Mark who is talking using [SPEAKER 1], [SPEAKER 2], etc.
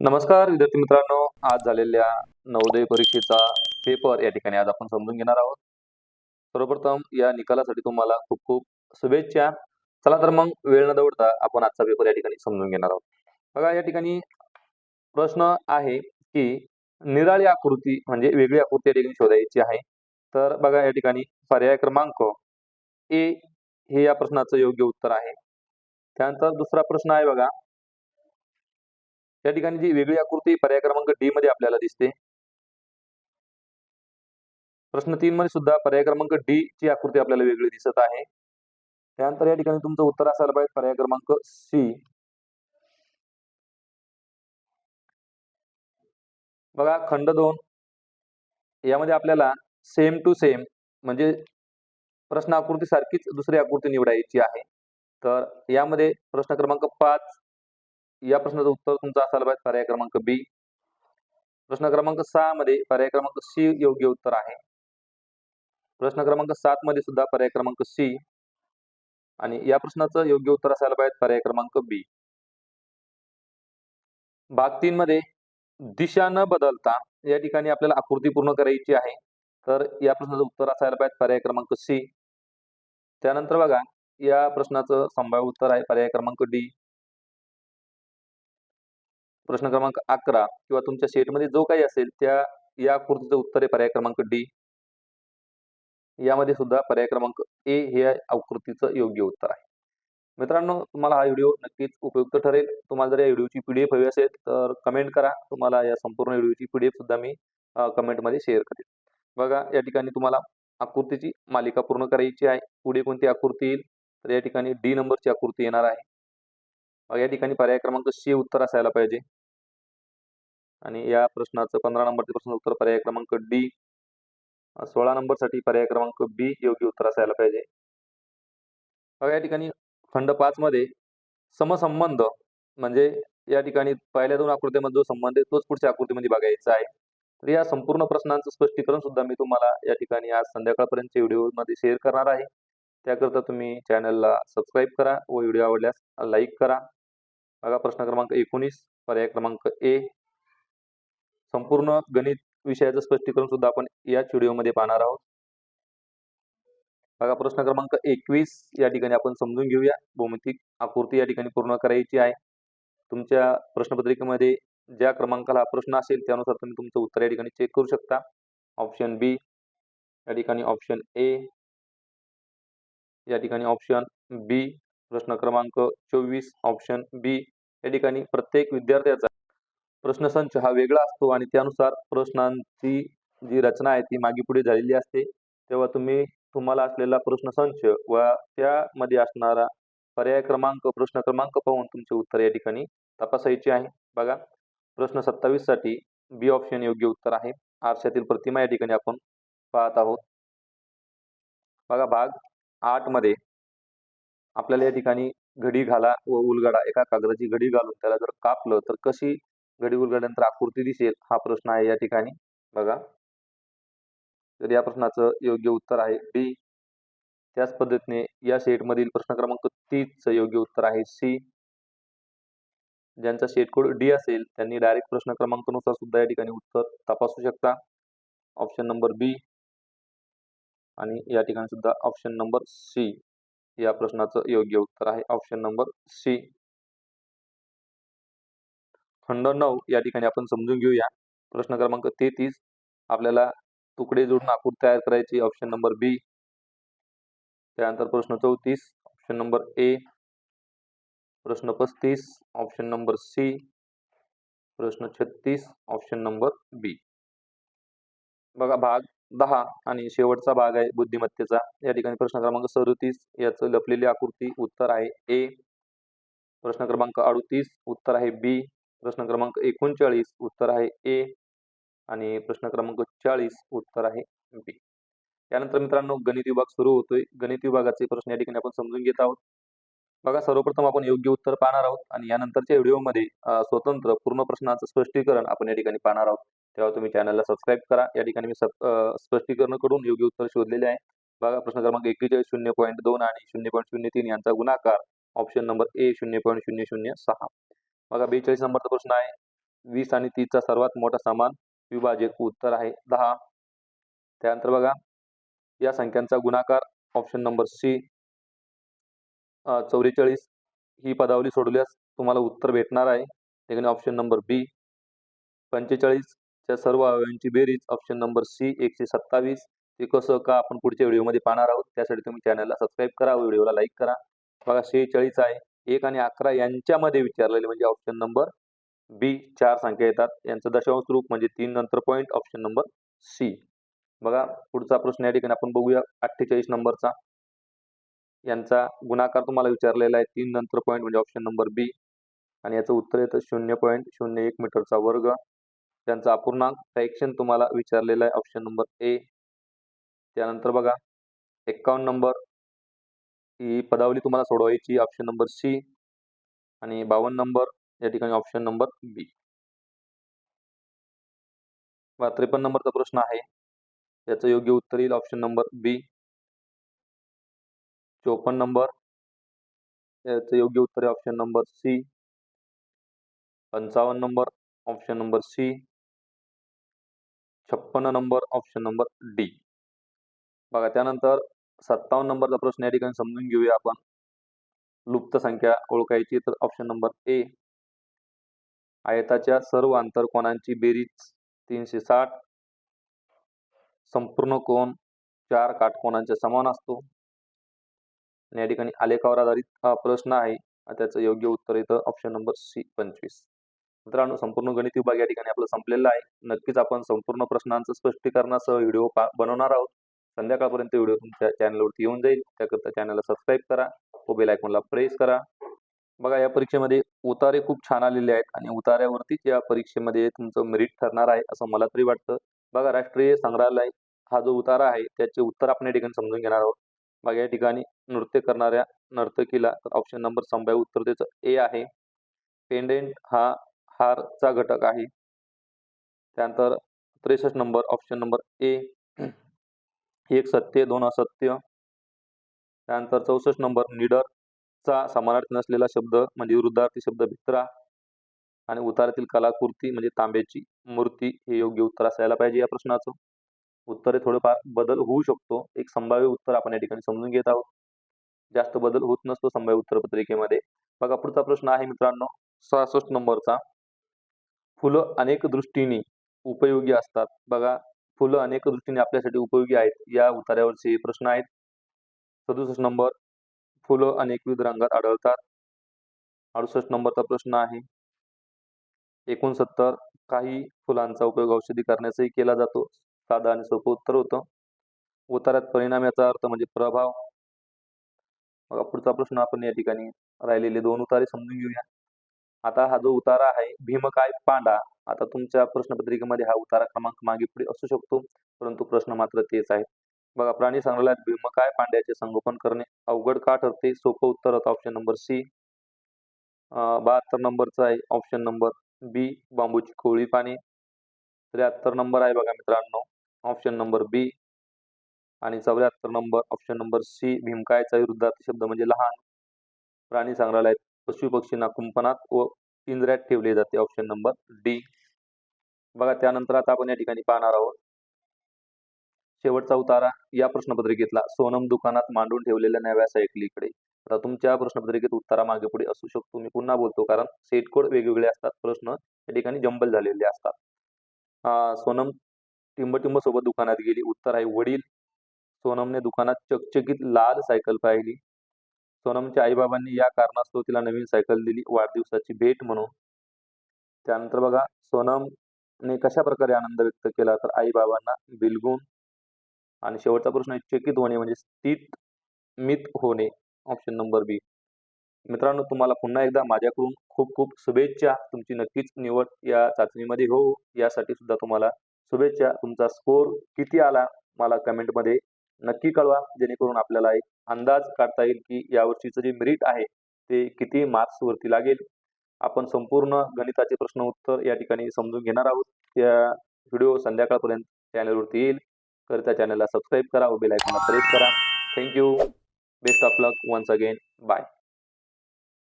[SPEAKER 1] नमस्कार विद्यार्थी मित्रांनो. आज झालेल्या नवोदय परीक्षेचा पेपर या ठिकाणी आज आपण समजून घेणार आहोत. सर्वप्रथम या निकालासाठी तुम्हाला खूप खूप शुभेच्छा. चला तर मग वेळ न दवडता आपण आजचा पेपर या ठिकाणी समजून घेणार आहोत. बघा या ठिकाणी प्रश्न आहे की निराळी आकृती म्हणजे वेगळी आकृती या ठिकाणी शोधायची आहे. तर बघा या ठिकाणी पर्याय क्रमांक ए हे या प्रश्नाचं योग्य उत्तर आहे. त्यानंतर दुसरा प्रश्न आहे बघा. या ठिकाणी जी वेगळी आकृती पर्याय क्रमांक डी मध्ये आपल्याला दिसते. प्रश्न तीन मध्ये सुद्धा पर्याय क्रमांक डी ची आकृती आपल्याला वेगळी दिसत आहे. त्यानंतर या ठिकाणी तुमचं उत्तर असायला पाहिजे पर्याय क्रमांक सी बघा खंड दोन. यामध्ये आपल्याला सेम टू सेम म्हणजे प्रश्न आकृती सारखीच दुसरी आकृती निवडायची आहे. तर यामध्ये प्रश्न क्रमांक पाच या प्रश्नाचं उत्तर तुमचं असायला पाहिजे पर्याय क्रमांक बी प्रश्न क्रमांक सहा मध्ये पर्याय क्रमांक सी योग्य उत्तर आहे. प्रश्न क्रमांक सात मध्ये सुद्धा पर्याय क्रमांक सी आणि या प्रश्नाचं योग्य उत्तर असायला पाहिजे पर्याय क्रमांक बी भाग तीन मध्ये दिशा न बदलता या ठिकाणी आपल्याला आकृती पूर्ण करायची आहे. तर या प्रश्नाचं उत्तर असायला पाहिजे पर्याय क्रमांक सी त्यानंतर बघा या प्रश्नाचं संभाव्य उत्तर आहे पर्याय क्रमांक डी प्रश्न क्रमांक अकरा किंवा तुमच्या सेटमध्ये जो काही असेल त्या या आकृतीचं उत्तर आहे पर्याय क्रमांक डी. यामध्ये सुद्धा पर्याय क्रमांक ए हे आकृतीचं योग्य उत्तर आहे. मित्रांनो तुम्हाला हा व्हिडिओ नक्कीच उपयुक्त ठरेल. तुम्हाला जर या व्हिडिओची पीडीएफ हवी असेल तर कमेंट करा. तुम्हाला या संपूर्ण व्हिडिओची पीडीएफ सुद्धा मी कमेंटमध्ये शेअर करेल. बघा या ठिकाणी तुम्हाला आकृतीची मालिका पूर्ण करायची आहे. पुढे कोणती आकृती येईल? तर या ठिकाणी डी नंबरची आकृती येणार आहे. या ठिकाणी पर्याय क्रमांक सी उत्तर असायला पाहिजे. आणि या प्रश्नाचं पंधरा नंबरचे प्रश्न उत्तर पर्याय क्रमांक डी सोळा नंबरसाठी पर्याय क्रमांक बी योग्य उत्तर असायला पाहिजे. बघा या ठिकाणी खंड पाच मध्ये समसंबंध म्हणजे या ठिकाणी पहिल्या दोन आकृतीमध्ये जो संबंध आहे तोच पुढच्या आकृतीमध्ये बघायचा आहे. तर या संपूर्ण प्रश्नांचं स्पष्टीकरण सुद्धा मी तुम्हाला या ठिकाणी आज संध्याकाळपर्यंतच्या व्हिडिओमध्ये शेअर करणार आहे. त्याकरता तुम्ही चॅनलला सबस्क्राईब करा व व्हिडिओ आवडल्यास लाईक करा. बघा प्रश्न क्रमांक एकोणीस पर्याय क्रमांक ए संपूर्ण गणित विषयाचं स्पष्टीकरण सुद्धा आपण याच व्हिडिओमध्ये पाहणार आहोत. बघा प्रश्न क्रमांक एकवीस या ठिकाणी आपण समजून घेऊया. भौमितिक आकृती या ठिकाणी पूर्ण करायची आहे. तुमच्या प्रश्नपत्रिकेमध्ये ज्या क्रमांकाला प्रश्न असेल त्यानुसार तुम्ही तुमचं उत्तर या ठिकाणी चेक करू शकता. ऑप्शन बी या ठिकाणी ऑप्शन ए या ठिकाणी ऑप्शन बी प्रश्न क्रमांक चोवीस. ऑप्शन बी या ठिकाणी प्रत्येक विद्यार्थ्याचा प्रश्नसंच हा वेगळा असतो आणि त्यानुसार प्रश्नांची जी रचना आहे ती मागे पुढे झालेली असते. तेव्हा तुम्ही तुम्हाला असलेला प्रश्नसंच व त्यामध्ये असणारा पर्याय क्रमांक प्रश्न क्रमांक पाहून तुमचे उत्तर या ठिकाणी तपासायचे आहे. बघा प्रश्न सत्तावीससाठी बी ऑप्शन योग्य उत्तर आहे. आरशातील प्रतिमा या ठिकाणी आपण पाहत आहोत. बघा भाग आठमध्ये आपल्याला या ठिकाणी घडी घाला व उलगडा. एका कागदाची घडी घालून त्याला जर कापलं तर कशी घडी उलगडल्यानंतर आकृती दिसेल. हा प्रश्न आहे या ठिकाणी. बघा. तर या प्रश्नाचं योग्य उत्तर आहे बी त्याच पद्धतीने या सेटमधील प्रश्न क्रमांक तीच योग्य उत्तर आहे सी ज्यांचा सेट कोड डी असेल त्यांनी डायरेक्ट प्रश्न क्रमांकानुसार सुद्धा या ठिकाणी उत्तर तपासू शकता. ऑप्शन नंबर बी आणि या ठिकाणी सुद्धा ऑप्शन नंबर सी या प्रश्नाचं योग्य उत्तर आहे. ऑप्शन नंबर सी खंड नऊ या ठिकाणी आपण समजून घेऊया. प्रश्न क्रमांक तेहतीस. आपल्याला तुकडे जोडून आकृती तयार करायची ऑप्शन नंबर बी त्यानंतर प्रश्न चौतीस. ऑप्शन नंबर ए प्रश्न पस्तीस. ऑप्शन नंबर सी प्रश्न छत्तीस. ऑप्शन नंबर बी बघा भाग दहा आणि शेवटचा भाग आहे बुद्धिमत्तेचा. या ठिकाणी प्रश्न क्रमांक सदोतीस. याचं लपलेली आकृती उत्तर आहे ए प्रश्न क्रमांक अडुतीस. उत्तर आहे बी प्रश्न क्रमांक एकोणचाळीस उत्तर आहे ए आणि प्रश्न क्रमांक चाळीस उत्तर आहे बी. यानंतर मित्रांनो गणित विभाग सुरू होतोय. गणित विभागाचे प्रश्न या ठिकाणी आपण समजून घेत आहोत. बघा सर्वप्रथम आपण योग्य उत्तर पाहणार आहोत आणि यानंतरच्या व्हिडिओमध्ये स्वतंत्र पूर्ण प्रश्नाचं स्पष्टीकरण आपण या ठिकाणी पाहणार आहोत. तेव्हा तुम्ही चॅनलला सबस्क्राईब करा. या ठिकाणी मी स्पष्टीकरण करून योग्य उत्तर शोधलेले आहे. बघा प्रश्न क्रमांक एक्केचाळीस शून्य पॉईंट दोन आणि शून्य पॉईंट शून्य तीन यांचा गुणाकार ऑप्शन नंबर ए शून्य पॉईंट शून्य शून्य सहा. बघा बेचाळीस नंबरचा प्रश्न आहे. वीस आणि तीसचा सर्वात मोठा समान विभाजक उत्तर आहे दहा. त्यानंतर बघा या संख्यांचा गुणाकार ऑप्शन नंबर सी चौवेचाळीस. ही पदावली सोडवल्यास तुम्हाला उत्तर भेटणार आहे. ठिकाणी ऑप्शन नंबर बी पंचेचाळीसच्या सर्व अवयवांची बेरीज ऑप्शन नंबर सी एकशे सत्तावीस. ते कसं का आपण पुढच्या व्हिडिओमध्ये पाहणार आहोत त्यासाठी तुम्ही चॅनलला सबस्क्राईब करा व्हिडिओला लाईक करा. बघा शेहेचाळीस आहे. एक आणि अकरा यांच्यामध्ये विचारलेले म्हणजे ऑप्शन नंबर बी चार संख्या येतात. यांचं दशांश रूप म्हणजे तीन नंतर पॉईंट ऑप्शन नंबर सी बघा पुढचा प्रश्न या ठिकाणी आपण बघूया अठ्ठेचाळीस नंबरचा. यांचा गुणाकार तुम्हाला विचारलेला आहे. तीन नंतर पॉईंट म्हणजे ऑप्शन नंबर बी आणि याचं उत्तर येतं शून्य पॉईंट शून्य एक मीटरचा वर्ग. त्यांचा अपूर्णांक फ्रॅक्शन तुम्हाला विचारलेला आहे ऑप्शन नंबर ए त्यानंतर बघा एक्कावन्न नंबर. ही पदावली तुम्हाला सोडवायची ऑप्शन नंबर सी आणि बावन्न नंबर या ठिकाणी ऑप्शन नंबर बी वा त्रेपन्न नंबरचा प्रश्न आहे. याचं योग्य उत्तर येईल ऑप्शन नंबर बी चोपन्न नंबर. याचं योग्य उत्तर आहे ऑप्शन नंबर सी पंचावन्न नंबर ऑप्शन नंबर सी छप्पन्न नंबर ऑप्शन नंबर डी बघा त्यानंतर सत्तावन्न नंबरचा प्रश्न या ठिकाणी समजून घेऊया आपण. लुप्त संख्या ओळखायची तर ऑप्शन नंबर ए आयताच्या सर्व आंतरकोनांची बेरीज तीनशे साठ. संपूर्ण कोण चार काटकोनांच्या समान असतो. या ठिकाणी आलेखावर आधारित हा प्रश्न आहे. त्याचं योग्य उत्तर येतं ऑप्शन नंबर सी पंचवीस. मित्रांनो संपूर्ण गणित विभाग या ठिकाणी आपलं संपलेलं आहे. नक्कीच आपण संपूर्ण प्रश्नांचं स्पष्टीकरणासह व्हिडिओ बनवणार आहोत. संध्याकाळपर्यंत व्हिडिओ तुमच्या चॅनलवरती येऊन जाईल. त्याकरता चॅनलला सबस्क्राईब करा व बेल आयकॉनला प्रेस करा. बघा या परीक्षेमध्ये उतारे खूप छान आलेले आहेत आणि उतार्यावरतीच या परीक्षेमध्ये तुमचं मेरिट ठरणार आहे असं मला तरी वाटतं. बघा राष्ट्रीय संग्रहालय हा जो उतारा आहे त्याचे उत्तर आपण या ठिकाणी समजून घेणार आहोत. बघा या ठिकाणी नृत्य करणाऱ्या नर्तकीला तर ऑप्शन नंबर संभाव्य उत्तर त्याचं ए आहे. पेंडेंट हा हारचा घटक आहे. त्यानंतर त्रेसष्ट नंबर ऑप्शन नंबर ए एक सत्य दोन असत्य. त्यानंतर चौसष्ट नंबर निडरचा समानार्थी नसलेला शब्द म्हणजे विरुद्धार्थी शब्द भित्रा. आणि उतारातील कलाकृती म्हणजे तांब्याची मूर्ती हे योग्य उत्तर असायला पाहिजे या प्रश्नाचं. उत्तरे थोडेफार बदल होऊ शकतो. एक संभाव्य उत्तर आपण या ठिकाणी समजून घेत आहोत. जास्त बदल होत नसतो संभाव्य उत्तरपत्रिकेमध्ये बघा पुढचा प्रश्न आहे मित्रांनो. सहासष्ट नंबरचा. फुलं अनेक दृष्टीने उपयोगी असतात. बघा फुलं अनेक दृष्टीने आपल्यासाठी उपयोगी आहेत. या उतार्यावरचे प्रश्न आहेत. सदुसष्ट नंबर फुलं अनेकविध रंगात आढळतात. अडुसष्ट नंबरचा प्रश्न आहे. एकोणसत्तर काही फुलांचा उपयोग औषधी करण्याचाही केला जातो. साधा आणि सोपं उत्तर होतं. उतार्यात परिणाम याचा अर्थ म्हणजे प्रभाव. पुढचा प्रश्न आपण या ठिकाणी राहिलेले दोन उतारे समजून घेऊया. आता हा जो उतारा आहे भीमकाय पांडा? आता तुमच्या प्रश्नपत्रिकेमध्ये हा उतारा क्रमांक मागे पुढे असू शकतो परंतु प्रश्न मात्र तेच आहे बघा प्राणी संग्रहालयात भीमकाय पांड्याचे संगोपन करणे अवघड का ठरते? सोपं उत्तर होतं ऑप्शन नंबर सी बहात्तर नंबरचा आहे ऑप्शन नंबर बी बांबूची कोळी पाणी. त्र्याहत्तर नंबर आहे बघा मित्रांनो ऑप्शन नंबर बी आणि चौऱ्याहत्तर नंबर ऑप्शन नंबर सी भीमकायचा विरुद्धार्थ शब्द म्हणजे लहान. प्राणी संग्रहालयात पशु पक्षींना कुंपणात व पिंजऱ्यात ठेवले जाते. ऑप्शन नंबर डी बघा त्यानंतर आता आपण या ठिकाणी पाहणार आहोत. शेवटचा उतारा या प्रश्नपत्रिकेतला सोनम दुकानात मांडून ठेवलेल्या नव्या ऐकलीकडे आता तुमच्या प्रश्नपत्रिकेत उत्तरा मागे पुढे असू शकतो. मी पुन्हा बोलतो कारण सेट कोड वेगवेगळे असतात. प्रश्न या ठिकाणी जंबल झालेले असतात. सोनम टिंबटिंब सोबत दुकानात गेली. उत्तर आहे वडील. सोनमने दुकानात चकचकीत लाल सायकल पाहिली. सोनमच्या आईबाबांनी या कारणास्तव तिला नवीन सायकल दिली वाढदिवसाची भेट म्हणून. त्यानंतर बघा सोनमने कशा प्रकारे आनंद व्यक्त केला? तर आईबाबांना बिलगुण आणि शेवटचा प्रश्न चकित होणे म्हणजे स्थित मित होणे ऑप्शन नंबर बी मित्रांनो तुम्हाला पुन्हा एकदा माझ्याकडून खूप खूप शुभेच्छा. तुमची नक्कीच निवड या चाचणीमध्ये हो. यासाठी सुद्धा तुम्हाला शुभेच्छा. तुमचा स्कोर किती आला? मला कमेंटमध्ये नक्की कळवा जेणेकरून आपल्याला एक अंदाज काढता येईल की यावर्षीचं जे मेरिट आहे ते किती मार्क्सवरती लागेल. आपण संपूर्ण गणिताचे प्रश्न उत्तर या ठिकाणी समजून घेणार आहोत. त्या व्हिडिओ संध्याकाळपर्यंत चॅनलवरती येईल. तर त्या चॅनलला सबस्क्राईब करा व बेल प्रेस करा. Thank you best of luck once again bye